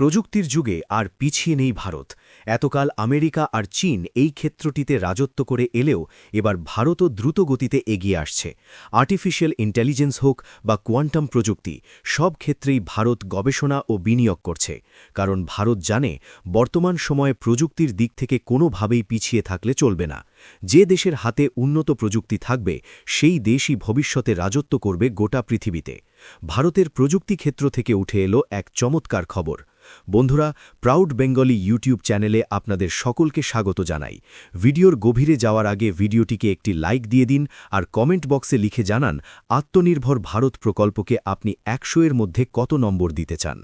প্রযুক্তির যুগে আর পিছিয়ে নেই ভারত। এতকাল আমেরিকা আর চীন এই ক্ষেত্রটিতে রাজত্ব করে এলেও এবার ভারতও দ্রুত গতিতে এগিয়ে আসছে। আর্টিফিশিয়াল ইন্টেলিজেন্স হোক বা কোয়ান্টাম প্রযুক্তি, সব ক্ষেত্রেই ভারত গবেষণা ও বিনিয়োগ করছে। কারণ ভারত জানে, বর্তমান সময়ে প্রযুক্তির দিক থেকে কোনোভাবেই পিছিয়ে থাকলে চলবে না। যে দেশের হাতে উন্নত প্রযুক্তি থাকবে, সেই দেশই ভবিষ্যতে রাজত্ব করবে গোটা পৃথিবীতে। ভারতের প্রযুক্তি ক্ষেত্র থেকে উঠে এলো এক চমৎকার খবর। বন্ধুরা প্রাউড বেঙ্গলি ইউটিউব চ্যানেলে আপনাদের সকলকে স্বাগত জানাই। ভিডিওর গভীরে যাওয়ার আগে ভিডিওটিকে একটি লাইক দিয়ে দিন আর কমেন্ট বক্সে লিখে জানান, আত্মনির্ভর ভারত প্রকল্পকে আপনি একশো এর মধ্যে কত নম্বর দিতে চান।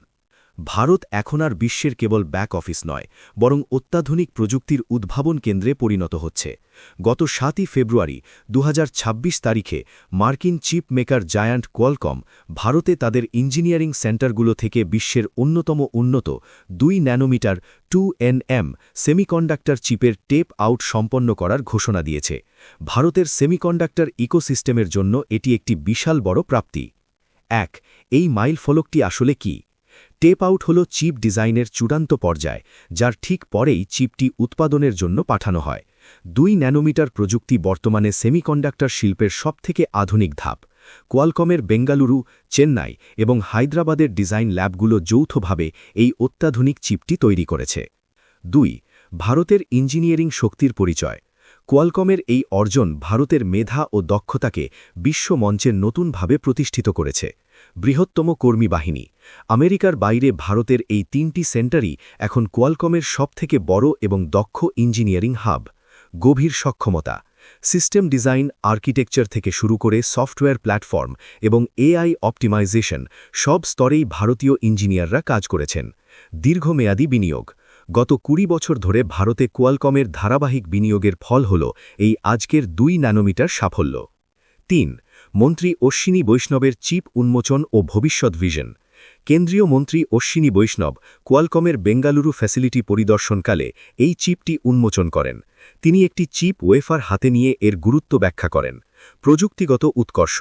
ভারত এখন আর বিশ্বের কেবল ব্যাক অফিস নয়, বরং অত্যাধুনিক প্রযুক্তির উদ্ভাবন কেন্দ্রে পরিণত হচ্ছে। গত সাতই ফেব্রুয়ারি দু হাজার ছাব্বিশ তারিখে মার্কিন চিপ মেকার জায়ান্ট কোয়ালকম ভারতে তাদের ইঞ্জিনিয়ারিং সেন্টারগুলো থেকে বিশ্বের অন্যতম উন্নত দুই ন্যানোমিটার টু এনএম সেমিকন্ডাক্টর চিপের টেপ আউট সম্পন্ন করার ঘোষণা দিয়েছে। ভারতের সেমিকন্ডাক্টর ইকোসিস্টেমের জন্য এটি একটি বিশাল বড় প্রাপ্তি। এক, এই মাইল ফলকটি আসলে কি? টেপ আউট হল চিপ ডিজাইনের চূড়ান্ত পর্যায়, যার ঠিক পরেই চিপটি উৎপাদনের জন্য পাঠানো হয়। দুই ন্যানোমিটার প্রযুক্তি বর্তমানে সেমিকন্ডাক্টর শিল্পের সবথেকে আধুনিক ধাপ। কোয়ালকমের বেঙ্গালুরু, চেন্নাই এবং হায়দ্রাবাদের ডিজাইন ল্যাবগুলো যৌথভাবে এই অত্যাধুনিক চিপটি তৈরি করেছে। দুই, ভারতের ইঞ্জিনিয়ারিং শক্তির পরিচয়। কোয়ালকমের এই অর্জন ভারতের মেধা ও দক্ষতাকে বিশ্ব মঞ্চের নতুনভাবে প্রতিষ্ঠিত করেছে। বৃহত্তম কর্মী বাহিনী। আমেরিকার বাইরে ভারতের এই তিনটি সেন্টারই এখন কোয়ালকমের সবথেকে বড় এবং দক্ষ ইঞ্জিনিয়ারিং হাব। গভীর সক্ষমতা। সিস্টেম ডিজাইন, আর্কিটেকচার থেকে শুরু করে সফটওয়্যার প্ল্যাটফর্ম এবং এআই অপটিমাইজেশন সব স্তরেই ভারতীয় ইঞ্জিনিয়াররা কাজ করেছেন। দীর্ঘমেয়াদী বিনিয়োগ। গত কুড়ি বছর ধরে ভারতে কোয়ালকমের ধারাবাহিক বিনিয়োগের ফল হল এই আজকের দুই ন্যানোমিটার সাফল্য। তিন, মন্ত্রী অশ্বিনী বৈষ্ণবের চিপ উন্মোচন ও ভবিষ্যৎ ভিশন। কেন্দ্রীয় মন্ত্রী অশ্বিনী বৈষ্ণব কোয়ালকমের বেঙ্গালুরু ফ্যাসিলিটি পরিদর্শনকালে এই চিপটি উন্মোচন করেন। তিনি একটি চিপ ওয়েফার হাতে নিয়ে এর গুরুত্ব ব্যাখ্যা করেন। প্রযুক্তিগত উৎকর্ষ।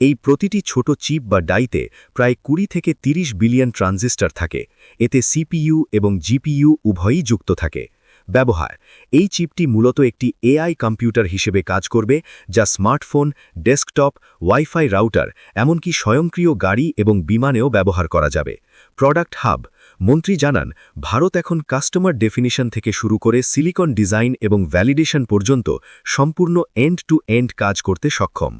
এই প্রতিটি ছোট চিপ বা ডাইতে প্রায় কুড়ি থেকে ৩০ বিলিয়ন ট্রানজিস্টার থাকে। এতে সিপিইউ এবং জিপিইউ উভয়ই যুক্ত থাকে। ব্যবহার। এই চিপটি মূলত একটি এআই কম্পিউটার হিসেবে কাজ করবে, যা স্মার্টফোন, ডেস্কটপ, ওয়াইফাই রাউটার, এমনকি স্বয়ংক্রিয় গাড়ি এবং বিমানেও ব্যবহার করা যাবে। Product hub. মন্ত্রী জানান, ভারত এখন কাস্টমার ডেফিনিশন থেকে শুরু করে সিলিকন ডিজাইন এবং ভ্যালিডেশন পর্যন্ত সম্পূর্ণ এন্ড টু এন্ড কাজ করতে সক্ষম।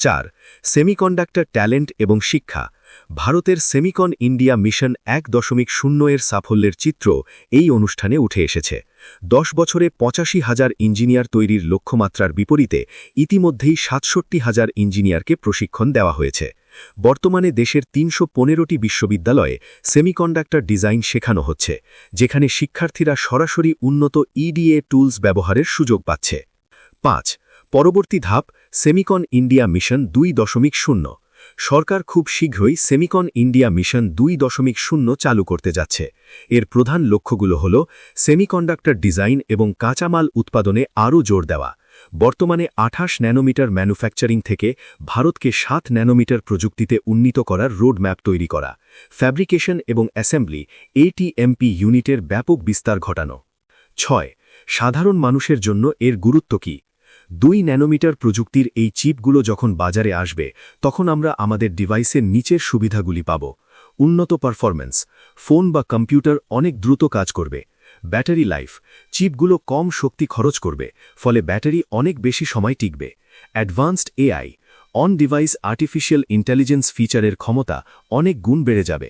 চার সেমিকন্ডাক্টর ট্যালেন্ট এবং শিক্ষা। ভারতের সেমিকন ইন্ডিয়া মিশন এক দশমিক শূন্য এর সাফল্যের চিত্র এই অনুষ্ঠানে উঠে এসেছে। দশ বছরে পঁচাশি হাজার ইঞ্জিনিয়ার তৈরির লক্ষ্যমাত্রার বিপরীতে ইতিমধ্যেই সাতষট্টি হাজার ইঞ্জিনিয়ারকে প্রশিক্ষণ দেওয়া হয়েছে। বর্তমানে দেশের তিনশো পনেরোটি বিশ্ববিদ্যালয়ে সেমিকন্ডাক্টর ডিজাইন শেখানো হচ্ছে, যেখানে শিক্ষার্থীরা সরাসরি উন্নত ইডিএ টুলস ব্যবহারের সুযোগ পাচ্ছে। পাঁচ, পরবর্তী ধাপ, সেমিকন ইন্ডিয়া মিশন দুই দশমিক শূন্য। সরকার খুব শীঘ্রই সেমিকন ইন্ডিয়া মিশন দুই দশমিক শূন্য চালু করতে যাচ্ছে। এর প্রধান লক্ষ্যগুলো হল সেমিকন্ডাক্টর ডিজাইন এবং কাঁচামাল উৎপাদনে আরও জোর দেওয়া। বর্তমানে আঠাশ ন্যানোমিটার ম্যানুফ্যাকচারিং থেকে ভারতকে সাত ন্যানোমিটার প্রযুক্তিতে উন্নীত করার রোড ম্যাপ তৈরি করা, ফ্যাব্রিকেশন এবং অ্যাসেম্বলি এটিএমপি ইউনিটের ব্যাপক বিস্তার ঘটানো। ছয়, সাধারণ মানুষের জন্য এর গুরুত্ব কী? দুই ন্যানোমিটার প্রযুক্তির এই চিপগুলো যখন বাজারে আসবে, তখন আমরা আমাদের ডিভাইসের নিচের সুবিধাগুলি পাব। উন্নত পারফরম্যান্স, ফোন বা কম্পিউটার অনেক দ্রুত কাজ করবে। Battery life. চিপগুলো কম শক্তি খরচ করবে, ফলে ব্যাটারি অনেক বেশি সময় টিকবে। Advanced AI on device artificial intelligence ফিচারের ক্ষমতা অনেক গুণ বেড়ে যাবে।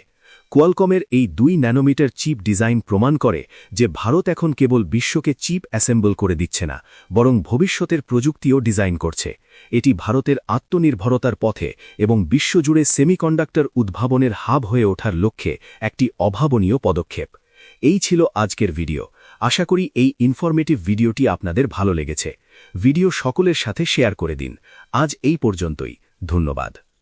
কোয়ালকমের এই দুই ন্যানোমিটার চিপ ডিজাইন প্রমাণ করে যে ভারত এখন কেবল বিশ্বকে চিপ অ্যাসেম্বল করে দিচ্ছে না, বরং ভবিষ্যতের প্রযুক্তিও ডিজাইন করছে। এটি ভারতের আত্মনির্ভরতার পথে এবং বিশ্বজুড়ে সেমিকন্ডাক্টর উদ্ভাবনের হাব হয়ে ওঠার লক্ষ্যে একটি অভাবনীয় পদক্ষেপ। এই ছিল আজকের ভিডিও। আশা করি এই ইনফরমেটিভ ভিডিওটি আপনাদের ভালো লেগেছে। ভিডিও সকলের সাথে শেয়ার করে দিন। আজ এই পর্যন্তই। ধন্যবাদ।